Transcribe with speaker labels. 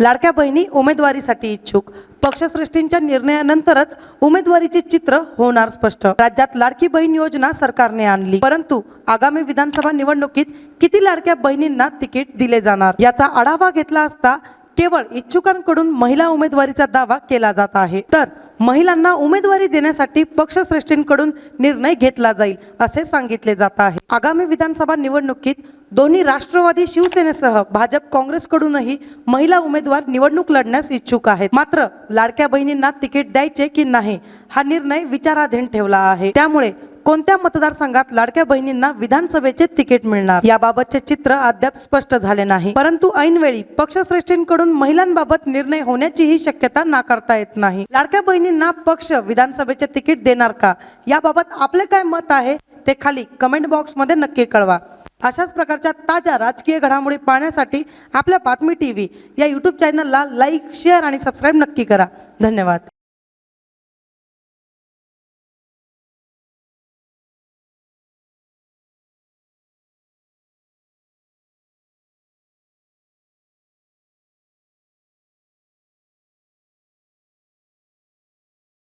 Speaker 1: लाडक्या बहिणी उमेदवारीसाठी इच्छुक. पक्षश्रेष्ठींच्या निर्णयानंतरच उमेदवारीचे चित्र होणार स्पष्ट. राज्यात लाडकी बहीण योजना सरकारने आणली. परंतु आगामी विधानसभा निवडणुकीत किती लाडक्या बहिणींना तिकीट दिले जाणार? याचा आढावा घेतला असता केवळ इच्छुकांकडून महिला उमेदवारीचा दावा केला जात आहे. तर महिलांना उमेदवारी देण्यासाठी पक्षश्रेष्ठींकडून निर्णय घेतला जाईल असे सांगितले जात आहे. आगामी विधानसभा निवडणुकीत दोन्ही राष्ट्रवादी शिवसेनेसह भाजप काँग्रेसकडूनही महिला उमेदवार निवडणूक लढण्यास इच्छुक आहेत. मात्र लाडक्या बहिणींना तिकीट द्यायचे की नाही हा निर्णय विचाराधीन ठेवला आहे. त्यामुळे कोणत्या मतदारसंघात लाडक्या बहिणींना विधानसभेचे तिकीट मिळणार? याबाबतचे चित्र अद्याप स्पष्ट झाले नाही. परंतु ऐनवेळी पक्षश्रेष्ठींकडून महिलांबाबत निर्णय होण्याचीही शक्यता नाकारता येत नाही. लाडक्या बहिणींना पक्ष विधानसभेचे तिकीट देणार का? याबाबत आपले काय मत आहे? ते खाली कमेंट बॉक्समध्ये नक्की कळवा. अशाच प्रकारच्या ताज्या राजकीय घडामोडी पाहण्यासाठी आपल्या बातमी टी व्ही या यूट्यूब चॅनलला लाईक शेअर आणि सबस्क्राईब नक्की करा. धन्यवाद.